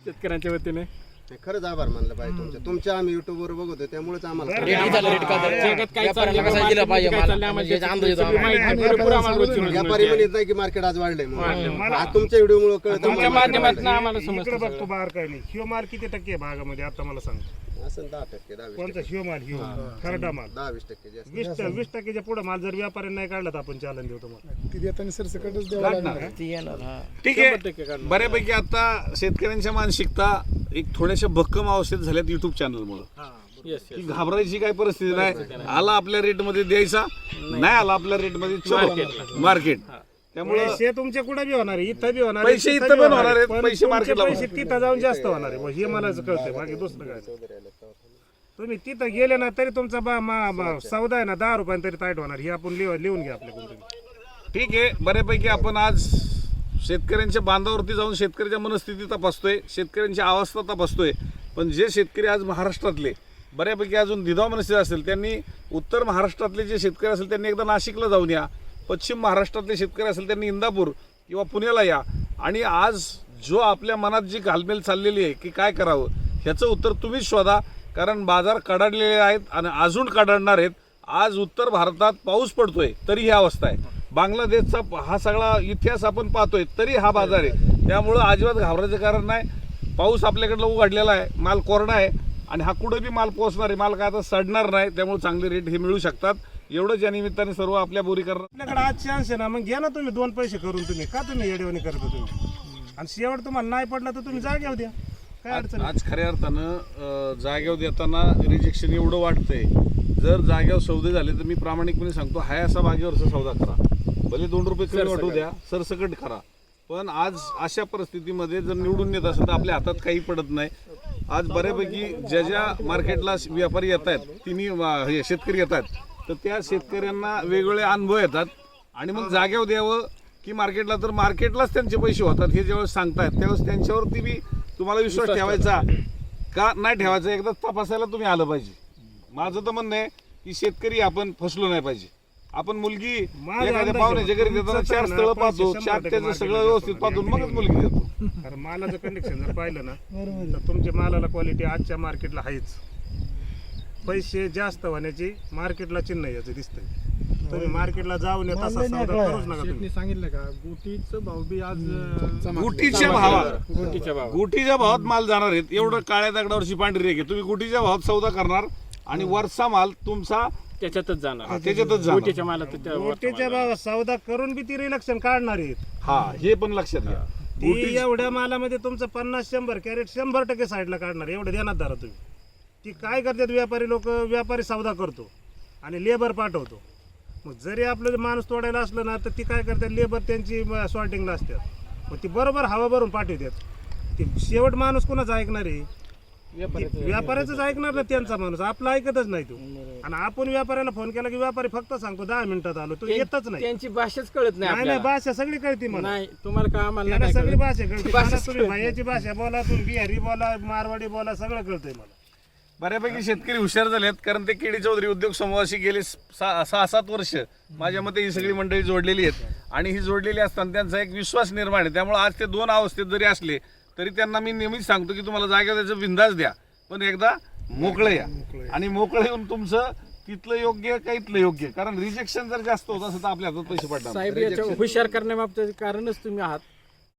शेतकऱ्यांच्या वतीने नाही, खरंच आभार मानलं पाहिजे तुमच्या तुमच्या आम्ही युट्यूबवर बघतो त्यामुळेच आम्हाला? जगात काय चाललंय, काय? चाललंय, म्हणजे अंदाज येतो सगळी आम्हाला. माहिती पुरेपूर आम्हाला रोजची रोज व्यापारी मिळते. म्हणत नाही की मार्केट आज वाढलंय म्हणून हो. आज तुमच्या व्हिडिओ मुळे कळतं तुमच्या माध्यमातून. आम्हाला समजतं इकडे बघतो. बाहेर काय नाही ह्यो माल किती टक्के आहे भागामध्ये आता मला सांग असं दहा टक्के दहा वीस कोणता? टक्के. ह्यो माल ह्यो खरडा माल. दहा वीस टक्के जास्त. वीस वीस टक्क्याच्या पुढे माल जर व्यापाऱ्याने नाही काढला तर आपण चालन देऊ तुम्हाला. ती देताना सरसकटच द्यावं लागणार. ती येणार हा. ठीक शंभर आहे काढणार. बऱ्यापैकी आता शेतकऱ्यांच्या मानसिकता एक थोड्याशा भक्कम अवस्थेत झाल्यात युट्यूब चॅनलमुळे की yes. घाबरायची काय परिस्थिती नाही. आला आपल्या रेटमध्ये द्यायचा नाही. आला आपल्या रेटमध्ये Marketला. मार्केट त्यामुळे पैसे तुमचे कुठे बी होणार आहे? इथं बी होणार पैसे तिथं इथं बी पण होणार आहेत, पण पैसे तुमचे पैसे तिथं जाऊन जास्त होणार आहे. हे मला कळतंय बाकी दुसरं काय? तुम्ही तिथं गेले ना तरी तुमचा बा मा- मा- सौदा आहे ना दहा रुपयाने तरी ताईट होणार. हे आपण लिहून लिहून घ्या आपल्या कोणतरी ठीक आहे बऱ्यापैकी आपण आज शेतकऱ्यांच्या बांधावरती जाऊन शेतकऱ्याच्या मनस्थिती तपासतोय शेतकऱ्यांची अवस्था तपासतोय. पण जे शेतकरी आज महाराष्ट्रातले बऱ्यापैकी अजून दिधाव मनस्थिती असेल त्यांनी उत्तर महाराष्ट्रातले जे शेतकरी असेल त्यांनी एकदा नाशिकला जाऊन या. पश्चिम महाराष्ट्रातले शेतकरी असेल त्यांनी इंदापूर किंवा पुण्याला या. आणि आज जो आपल्या मनात जी घालमेल चाललेली आहे की काय करावं ह्याचं उत्तर तुम्हीच शोधा. कारण बाजार कडाडलेले आहेत आणि अजून कडाडणार आहेत. आज उत्तर भारतात पाऊस पडतोय तरी ही अवस्था आहे. बांगलादेशचा हा सगळा इतिहास आपण पाहतोय तरी हा बाजार आहे. त्यामुळं अजिबात घाबरायचं कारण नाही. पाऊस आपल्याकडलं उघडलेला आहे माल कोरडा आहे. आणि हा कुठं बी माल पोहोचणार आहे माल काय आता सडणार नाही त्यामुळे चांगले रेट हे मिळू शकतात. एवढंच या निमित्ताने सर्व आपल्या बोरी करणार. आपल्याकडे आज चान्स आहे ना मग घ्या ना तुम्ही दोन पैसे करून तुम्ही. का तुम्ही येडेवणी करता तुम्ही? आणि शेवट तुम्हाला नाही पडला तर तुम्ही जाग्यावर द्या. काय आज अडचण? आज खऱ्या अर्थानं अं, जाग्यावर देताना रिजेक्शन एवढं वाटतंय जर जाग्यावर सौदे झाले तर मी प्रामाणिकपणे सांगतो हाय असा बागेवरचा सौदा करा. भले दोन रुपये कमी वाटू द्या सरसकट करा. पण आज अशा परिस्थितीमध्ये जर निवडून येत असेल तर आपल्या हातात काही पडत नाही. आज बऱ्यापैकी ज्या ज्या मार्केटला व्यापारी येत आहेत तिन्ही हे शेतकरी येत आहेत तर त्या शेतकऱ्यांना वेगवेगळे अनुभव येतात. आणि मग जाग्यावर द्यावं की मार्केटला तर मार्केटलाच त्यांचे पैसे होतात हे ज्यावेळेस सांगतायत त्यावेळेस त्यांच्यावरती बी तुम्हाला विश्वास ठेवायचा. का? नाही ठेवायचा एकदा तपासायला तुम्ही आलं पाहिजे. माझं तर म्हणणं आहे की शेतकरी आपण फसलो नाही पाहिजे. आपण मुलगी माझा एखाद्या अंदाज पाहुण्याच्या घरी तुमचं देताना तर चार ना स्थळं पाहतो चार त्याचं सगळं व्यवस्थित पाहतो. मगच मुलगी देतो. कारण मालाचं कंडिशन जर पाहिलं ना तर तुमच्या मालाला क्वालिटी आजच्या मार्केटला आहेच पैसे जास्त होण्याची मार्केटला चिन्ह याचं दिसतंय. तुम्ही मार्केटला जाऊन येत असा सौदा करूच नका तुम्ही. सांगितलं का? गुटीचं भाव बी आज अं, गुटीच्या भावात. गुटीच्या भाव गुटीच्या भावात. माल जाणार आहेत. एवढं काळ्या दगडावरची पांढरी रेख आहे तुम्ही गुटीच्या भावात सौदा करणार आणि वरचा माल तुमचा त्याच्यातच जाणार. हा, त्याच्यातच जाणार. गुटीच्या मालात त्या गोटीच्या भावात सौदा करून बी ती रिलक्षण काढणार आहेत. हा हे पण लक्षात घ्या. ती एवढ्या मालामध्ये तुमचं पन्नास शंभर कॅरेट शंभर टक्के साईडला काढणार एवढं देणार धरा तुम्ही. ती काय करतात व्यापारी लोक? व्यापारी सौदा करतो आणि लेबर पाठवतो. मग जरी आपलं माणूस तोडायला असलं ना तर ती काय करतात? लेबर त्यांची सॉर्टिंगला असतात. मग ती बरोबर हवा भरून पाठवतात. ती शेवट माणूस कोणाचा ऐकणार आहे? ती व्यापाऱ्याचंच ऐकणार ना त्यांचा माणूस. आपला ऐकतच नाही तो. आणि आपण व्यापाऱ्याला फोन केला की व्यापारी फक्त सांगतो दहा मिनिटात आलो. तो येतच नाही. त्यांची भाषाच कळत नाही नाही. भाषा सगळी कळती मला. नाही तुम्हाला का आम्हाला त्याला नाही सगळी. भाषा कळते. भाषा मला तुम्ही भैयाची भाषा बोला तुम्ही बिहारी बोला मारवाडी बोला सगळं कळतंय मला. बऱ्यापैकी शेतकरी हुशार झालेत कारण ते केडी चौधरी उद्योग समूहाशी गेले सहा सहा सात वर्ष. माझ्या मते ही सगळी मंडळी जोडलेली आहेत. आणि ही जोडलेली असताना त्यांचा एक विश्वास निर्माण आहे. त्यामुळे आज ते दोन अवस्थेत जरी असले तरी त्यांना मी नेहमीच सांगतो की तुम्हाला जागा त्याचं बिंदास द्या. पण एकदा मोकळे या. आणि मोकळे येऊन तुमचं तिथलं योग्य का इथलं योग्य कारण रिजेक्शन जर जास्त होत असेल तर आपल्या हातात पैसे साहेब याच्या हुशार करण्याबाबतीत कारणच तुम्ही आहात.